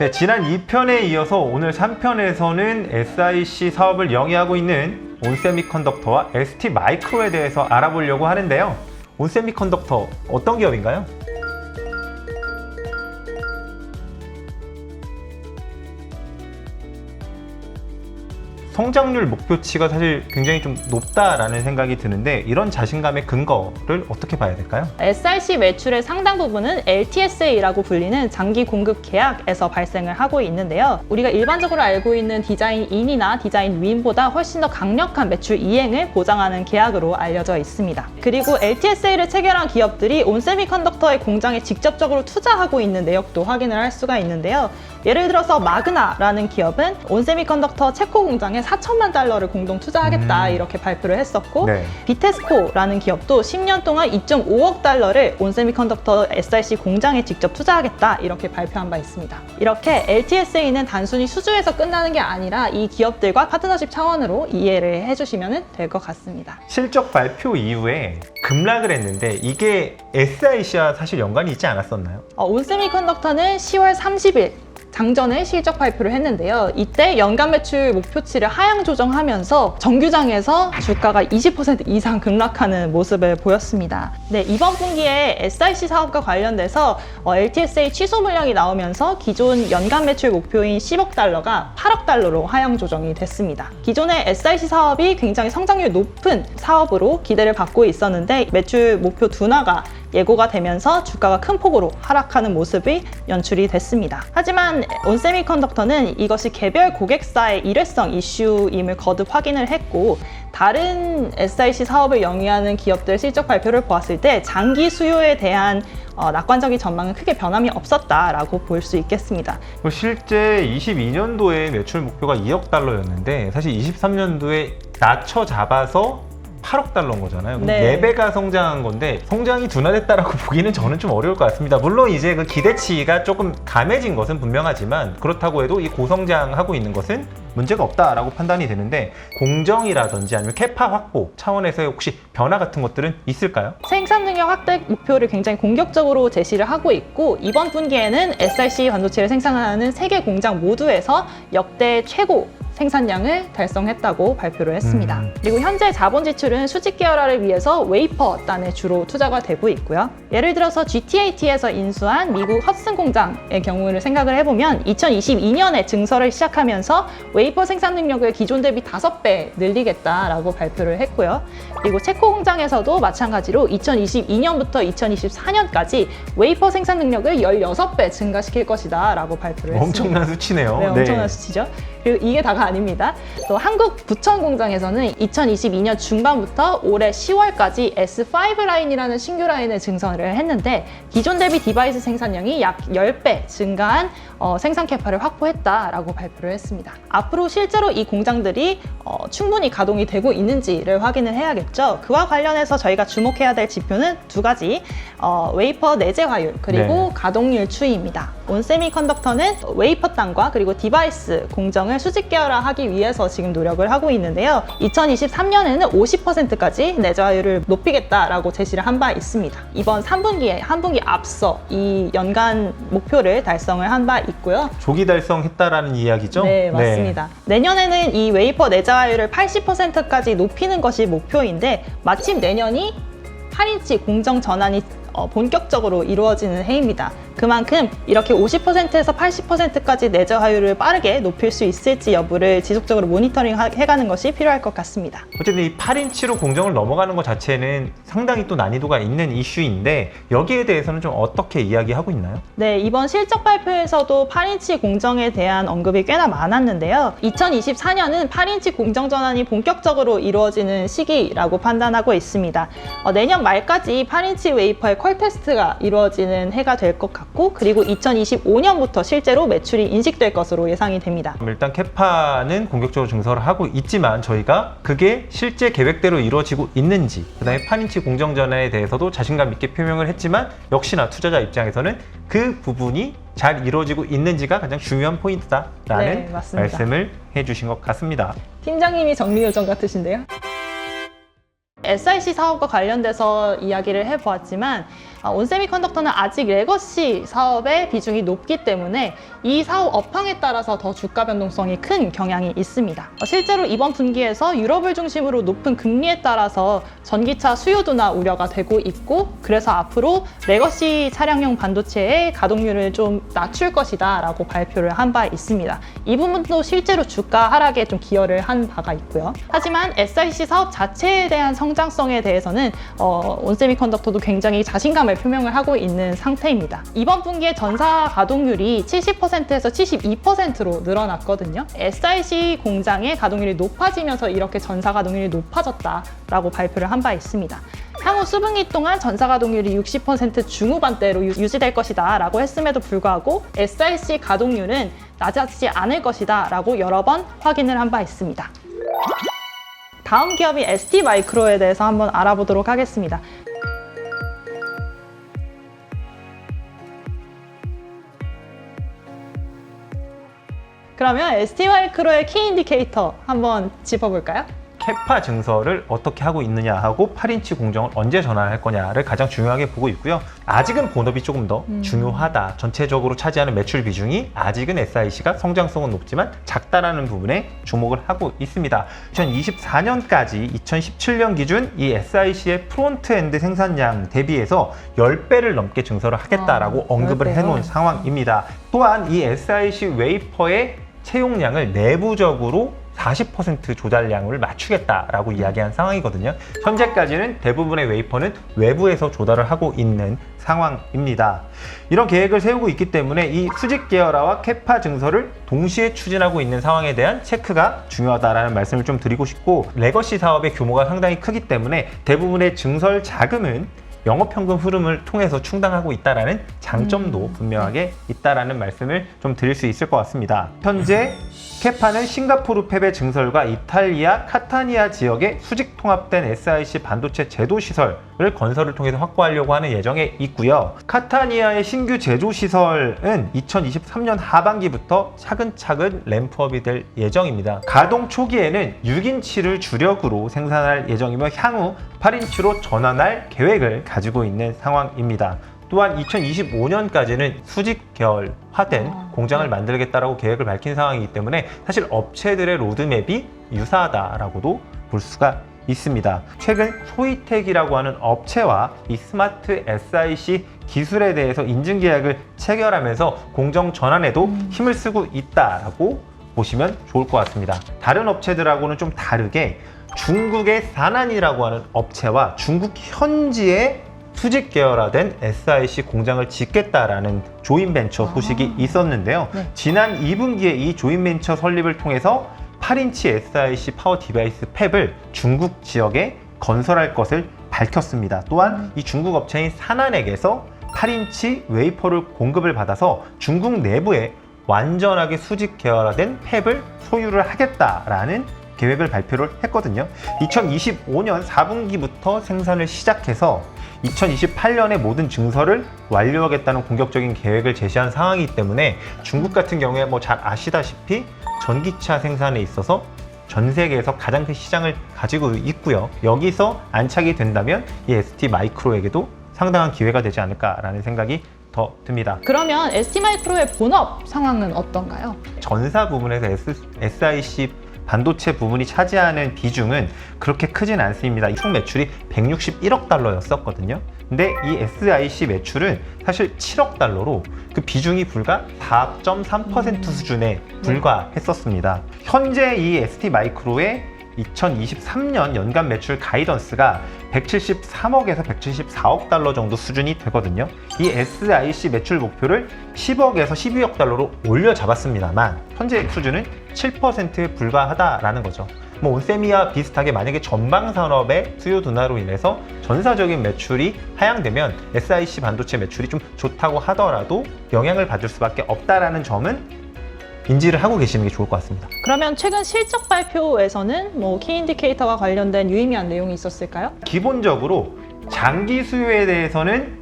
네, 지난 2편에 이어서 오늘 3편에서는 SIC 사업을 영위하고 있는 온세미컨덕터와 ST 마이크로에 대해서 알아보려고 하는데요. 온세미컨덕터 어떤 기업인가요? 성장률 목표치가 사실 굉장히 좀 높다라는 생각이 드는데 이런 자신감의 근거를 어떻게 봐야 될까요? SRC 매출의 상당 부분은 LTSA라고 불리는 장기 공급 계약에서 발생을 하고 있는데요. 우리가 일반적으로 알고 있는 디자인 인이나 디자인 윈보다 훨씬 더 강력한 매출 이행을 보장하는 계약으로 알려져 있습니다. 그리고 LTSA를 체결한 기업들이 온세미컨덕터의 공장에 직접적으로 투자하고 있는 내역도 확인을 할 수가 있는데요. 예를 들어서 마그나라는 기업은 온세미컨덕터 체코 공장에 4천만 달러를 공동 투자하겠다 음. 이렇게 발표를 했었고 네. 비테스코라는 기업도 10년 동안 2.5억 달러를 온세미컨덕터 SRC 공장에 직접 투자하겠다 이렇게 발표한 바 있습니다. 이렇게 LTSA는 단순히 수주에서 끝나는 게 아니라 이 기업들과 파트너십 차원으로 이해를 해주시면 될 것 같습니다. 실적 발표 이후에 급락을 했는데 이게 SIC와 사실 연관이 있지 않았었나요? 어, 온세미컨덕터는 10월 30일 장전에 실적 발표를 했는데요. 이때 연간 매출 목표치를 하향 조정하면서 정규장에서 주가가 20% 이상 급락하는 모습을 보였습니다. 네, 이번 분기에 SIC 사업과 관련돼서 어, LTSA 취소 물량이 나오면서 기존 연간 매출 목표인 10억 달러가 8억 달러로 하향 조정이 됐습니다. 기존의 SIC 사업이 굉장히 성장률 높은 사업으로 기대를 받고 있었는데 매출 목표 둔화가 예고가 되면서 주가가 큰 폭으로 하락하는 모습이 연출이 됐습니다. 하지만 온세미컨덕터는 이것이 개별 고객사의 일회성 이슈임을 거듭 확인을 했고 다른 SIC 사업을 영위하는 기업들 실적 발표를 보았을 때 장기 수요에 대한 어, 낙관적인 전망은 크게 변함이 없었다라고 볼 수 있겠습니다. 그리고 실제 22년도에 매출 목표가 2억 달러였는데 사실 23년도에 낮춰 잡아서 8억 달러인 거잖아요. 네. 4배가 성장한 건데 성장이 둔화됐다라고 보기는 저는 좀 어려울 것 같습니다. 물론 이제 그 기대치가 조금 감해진 것은 분명하지만 그렇다고 해도 이 고성장하고 있는 것은 문제가 없다라고 판단이 되는데 공정이라든지 아니면 캐파 확보 차원에서의 혹시 변화 같은 것들은 있을까요? 생산 능력 확대 목표를 굉장히 공격적으로 제시를 하고 있고 이번 분기에는 SRC 반도체를 생산하는 세 개 공장 모두에서 역대 최고 생산량을 달성했다고 발표를 했습니다. 음. 그리고 현재 자본 지출은 수직 계열화를 위해서 웨이퍼 단에 주로 투자가 되고 있고요. 예를 들어서 GTAT에서 인수한 미국 헛슨 공장의 경우를 생각을 해보면 2022년에 증설을 시작하면서 웨이퍼 생산 능력을 기존 대비 5배 늘리겠다라고 발표를 했고요. 그리고 체코 공장에서도 마찬가지로 2022년부터 2024년까지 웨이퍼 생산 능력을 16배 증가시킬 것이다 라고 발표를 했습니다. 엄청난 수치네요. 네, 엄청난 수치죠. 그리고 이게 다가 아닙니다. 또 한국 부천 공장에서는 2022년 중반부터 올해 10월까지 S5 라인이라는 신규 라인을 증설을 했는데 기존 대비 디바이스 생산량이 약 10배 증가한 어, 생산 캐파를 확보했다라고 발표를 했습니다. 앞으로 실제로 이 공장들이 어, 충분히 가동이 되고 있는지를 확인을 해야겠죠. 그와 관련해서 저희가 주목해야 될 지표는 두 가지, 어, 웨이퍼 내재화율 그리고 네. 가동률 추이입니다. 온세미컨덕터는 웨이퍼 땅과 그리고 디바이스 공정을 수직 계열화하기 위해서 지금 노력을 하고 있는데요. 2023년에는 50%까지 내재화율을 높이겠다라고 제시를 한 바 있습니다. 이번 3분기에 한 분기 앞서 이 연간 목표를 달성을 한 바 있고요. 조기 달성했다라는 이야기죠? 네, 맞습니다. 내년에는 이 웨이퍼 내재화율을 80%까지 높이는 것이 목표인데 마침 내년이 8인치 공정 전환이 어, 본격적으로 이루어지는 해입니다. 그만큼 이렇게 50%에서 80%까지 내재화율을 빠르게 높일 수 있을지 여부를 지속적으로 모니터링 하- 해가는 것이 필요할 것 같습니다. 어쨌든 이 8인치로 공정을 넘어가는 것 자체는 상당히 또 난이도가 있는 이슈인데 여기에 대해서는 좀 어떻게 이야기하고 있나요? 네, 이번 실적 발표에서도 8인치 공정에 대한 언급이 꽤나 많았는데요. 2024년은 8인치 공정 전환이 본격적으로 이루어지는 시기라고 판단하고 있습니다. 어, 내년 말까지 8인치 웨이퍼의 컬 테스트가 이루어지는 해가 될 것 같고, 그리고 2025년부터 실제로 매출이 인식될 것으로 예상이 됩니다. 일단 캐파는 공격적으로 증설을 하고 있지만 저희가 그게 실제 계획대로 이루어지고 있는지 그다음에 8인치 공정 전환에 대해서도 자신감 있게 표명을 했지만 역시나 투자자 입장에서는 그 부분이 잘 이루어지고 있는지가 가장 중요한 포인트다라는 네, 맞습니다. 말씀을 해주신 것 같습니다. 팀장님이 정리 요정 같으신데요? SIC 사업과 관련돼서 이야기를 해보았지만 아, 온세미컨덕터는 아직 레거시 사업의 비중이 높기 때문에 이 사업 업황에 따라서 더 주가 변동성이 큰 경향이 있습니다. 어, 실제로 이번 분기에서 유럽을 중심으로 높은 금리에 따라서 전기차 수요 둔화 우려가 되고 있고 그래서 앞으로 레거시 차량용 반도체의 가동률을 좀 낮출 것이다 라고 발표를 한 바 있습니다. 이 부분도 실제로 주가 하락에 좀 기여를 한 바가 있고요. 하지만 SIC 사업 자체에 대한 성장성에 대해서는 어, 온세미컨덕터도 굉장히 자신감을 표명을 하고 있는 상태입니다. 이번 분기에 전사 가동률이 70%에서 72%로 늘어났거든요. SIC 공장의 가동률이 높아지면서 이렇게 전사 가동률이 높아졌다라고 발표를 한 바 있습니다. 향후 수분기 동안 전사 가동률이 60% 중후반대로 유- 유지될 것이다 라고 했음에도 불구하고 SIC 가동률은 낮아지지 않을 것이다 라고 여러 번 확인을 한 바 있습니다. 다음 기업이 ST 마이크로에 대해서 한번 알아보도록 하겠습니다. 그러면 ST 마이크로의 키 인디케이터 한번 짚어볼까요? 캐파 증설을 어떻게 하고 있느냐 하고 8인치 공정을 언제 전환할 거냐를 가장 중요하게 보고 있고요. 아직은 본업이 조금 더 음. 중요하다. 전체적으로 차지하는 매출 비중이 아직은 SIC가 성장성은 높지만 작다라는 부분에 주목을 하고 있습니다. 2024년까지 2017년 기준 이 SIC의 프론트엔드 생산량 대비해서 10배를 넘게 증설을 하겠다라고 아, 언급을 10배요? 해놓은 상황입니다. 또한 이 SIC 웨이퍼의 채용량을 내부적으로 40% 조달량을 맞추겠다라고 이야기한 상황이거든요. 현재까지는 대부분의 웨이퍼는 외부에서 조달을 하고 있는 상황입니다. 이런 계획을 세우고 있기 때문에 이 수직 계열화와 캐파 증설을 동시에 추진하고 있는 상황에 대한 체크가 중요하다라는 말씀을 좀 드리고 싶고 레거시 사업의 규모가 상당히 크기 때문에 대부분의 증설 자금은 영업현금 흐름을 통해서 충당하고 있다라는 장점도 음. 분명하게 있다라는 말씀을 좀 드릴 수 있을 것 같습니다. 현재 캐파는 싱가포르 팹의 증설과 이탈리아 카타니아 지역의 수직 통합된 SIC 반도체 제도 시설을 건설을 통해서 확보하려고 하는 예정에 있고요. 카타니아의 신규 제조 시설은 2023년 하반기부터 차근차근 램프업이 될 예정입니다. 가동 초기에는 6인치를 주력으로 생산할 예정이며 향후 8인치로 전환할 계획을 가지고 있는 상황입니다. 또한 2025년까지는 수직 계열화된 아, 공장을 네. 만들겠다라고 계획을 밝힌 상황이기 때문에 사실 업체들의 로드맵이 유사하다라고도 볼 수가 있습니다. 최근 소이텍이라고 하는 업체와 이 스마트 SIC 기술에 대해서 인증 계약을 체결하면서 공정 전환에도 음. 힘을 쓰고 있다라고 보시면 좋을 것 같습니다. 다른 업체들하고는 좀 다르게 중국의 사난이라고 하는 업체와 중국 현지의 수직 계열화된 SIC 공장을 짓겠다라는 조인벤처 아. 소식이 있었는데요. 네. 지난 2분기에 이 조인벤처 설립을 통해서 8인치 SIC 파워 디바이스 팹을 중국 지역에 건설할 것을 밝혔습니다. 또한 이 중국 업체인 사난에게서 8인치 웨이퍼를 공급을 받아서 중국 내부에 완전하게 수직 계열화된 팹을 소유를 하겠다라는 계획을 발표를 했거든요. 2025년 4분기부터 생산을 시작해서 2028년에 모든 증설을 완료하겠다는 공격적인 계획을 제시한 상황이기 때문에 중국 같은 경우에 뭐 잘 아시다시피 전기차 생산에 있어서 전 세계에서 가장 큰 시장을 가지고 있고요. 여기서 안착이 된다면 이 ST 마이크로에게도 상당한 기회가 되지 않을까라는 생각이 더 듭니다. 그러면 ST 마이크로의 본업 상황은 어떤가요? 전사 부분에서 SIC 반도체 부분이 차지하는 비중은 그렇게 크진 않습니다. 총 매출이 161억 달러였었거든요. 근데 이 SIC 매출은 사실 7억 달러로 그 비중이 불과 4.3% 음. 수준에 불과했었습니다. 현재 이 ST 마이크로의 2023년 연간 매출 가이던스가 173억에서 174억 달러 정도 수준이 되거든요. 이 SIC 매출 목표를 10억에서 12억 달러로 올려 잡았습니다만 현재 수준은 7%에 불과하다라는 거죠. 뭐 온세미와 비슷하게 만약에 전방 산업의 수요 둔화로 인해서 전사적인 매출이 하향되면 SIC 반도체 매출이 좀 좋다고 하더라도 영향을 받을 수밖에 없다라는 점은 인지를 하고 계시는 게 좋을 것 같습니다. 그러면 최근 실적 발표에서는 뭐 키 인디케이터와 관련된 유의미한 내용이 있었을까요? 기본적으로 장기 수요에 대해서는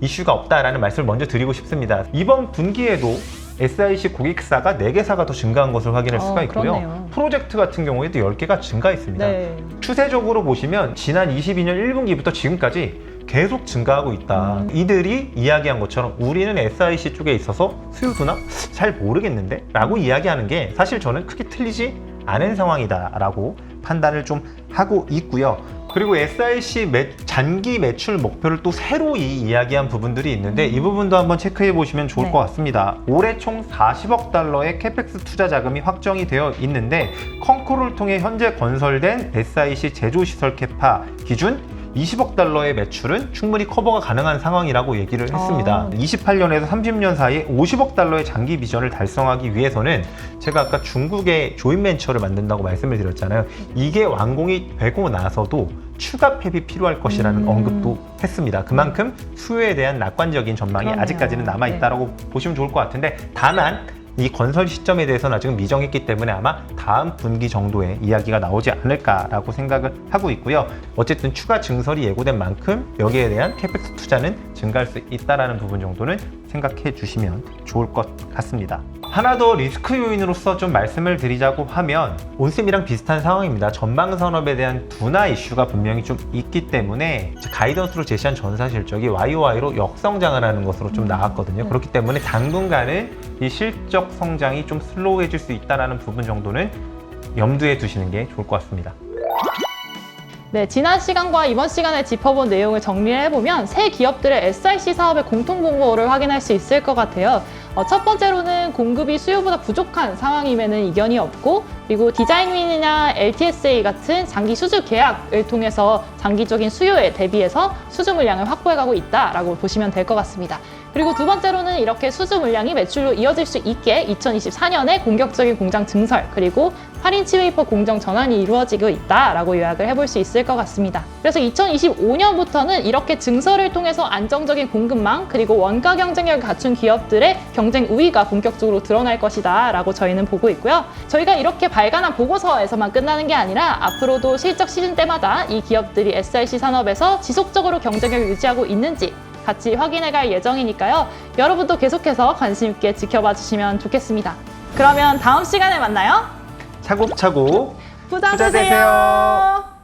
이슈가 없다라는 말씀을 먼저 드리고 싶습니다. 이번 분기에도 SIC 고객사가 4개사가 더 증가한 것을 확인할 어, 수가 있고요. 그렇네요. 프로젝트 같은 경우에도 10개가 증가했습니다. 네. 추세적으로 보시면 지난 22년 1분기부터 지금까지 계속 증가하고 있다. 음. 이들이 이야기한 것처럼 우리는 SIC 쪽에 있어서 수요도나 잘 모르겠는데? 라고 이야기하는 게 사실 저는 크게 틀리지 않은 상황이다라고 판단을 좀 하고 있고요. 그리고 SIC 매, 잔기 매출 목표를 또 새로 이 이야기한 부분들이 있는데 이 부분도 한번 체크해 보시면 좋을 네. 것 같습니다. 올해 총 40억 달러의 캐펙스 투자 자금이 확정이 되어 있는데 컨코를 통해 현재 건설된 SIC 제조 시설 캐파 기준 20억 달러의 매출은 충분히 커버가 가능한 상황이라고 얘기를 했습니다. 아. 28년에서 30년 사이에 50억 달러의 장기 비전을 달성하기 위해서는 제가 아까 중국의 조인 벤처를 만든다고 말씀을 드렸잖아요. 이게 완공이 되고 나서도 추가 폐비 필요할 것이라는 음. 언급도 했습니다. 그만큼 수요에 대한 낙관적인 전망이 그러네요. 아직까지는 남아 네. 있다라고 보시면 좋을 것 같은데 다만 이 건설 시점에 대해서는 아직은 미정했기 때문에 아마 다음 분기 정도에 이야기가 나오지 않을까라고 생각을 하고 있고요. 어쨌든 추가 증설이 예고된 만큼 여기에 대한 캐펙스 투자는 증가할 수 있다라는 부분 정도는 생각해 주시면 좋을 것 같습니다. 하나 더 리스크 요인으로서 좀 말씀을 드리자고 하면 온셈이랑 비슷한 상황입니다. 전방 산업에 대한 둔화 이슈가 분명히 좀 있기 때문에 가이던스로 제시한 전사 실적이 YOY로 역성장을 하는 것으로 좀 나왔거든요. 네. 그렇기 때문에 당분간은 이 실적 성장이 좀 슬로우해질 수 있다는 부분 정도는 염두에 두시는 게 좋을 것 같습니다. 네, 지난 시간과 이번 시간에 짚어본 내용을 정리를 해보면 새 기업들의 SIC 사업의 공통 분모를 확인할 수 있을 것 같아요. 어, 첫 번째로는 공급이 수요보다 부족한 상황임에는 이견이 없고 그리고 디자인윈이나 LTSA 같은 장기 수주 계약을 통해서 장기적인 수요에 대비해서 수주 물량을 확보해가고 있다라고 보시면 될 것 같습니다. 그리고 두 번째로는 이렇게 수주 물량이 매출로 이어질 수 있게 2024년에 공격적인 공장 증설 그리고 8인치 웨이퍼 공정 전환이 이루어지고 있다라고 요약을 해볼 수 있을 것 같습니다. 그래서 2025년부터는 이렇게 증설을 통해서 안정적인 공급망 그리고 원가 경쟁력을 갖춘 기업들의 경쟁 우위가 본격적으로 드러날 것이다라고 저희는 보고 있고요. 저희가 이렇게 발간한 보고서에서만 끝나는 게 아니라 앞으로도 실적 시즌 때마다 이 기업들이 SRC 산업에서 지속적으로 경쟁력을 유지하고 있는지 같이 확인해 갈 예정이니까요. 여러분도 계속해서 관심 있게 지켜봐 주시면 좋겠습니다. 그러면 다음 시간에 만나요. 차곡차곡 부자. 되세요.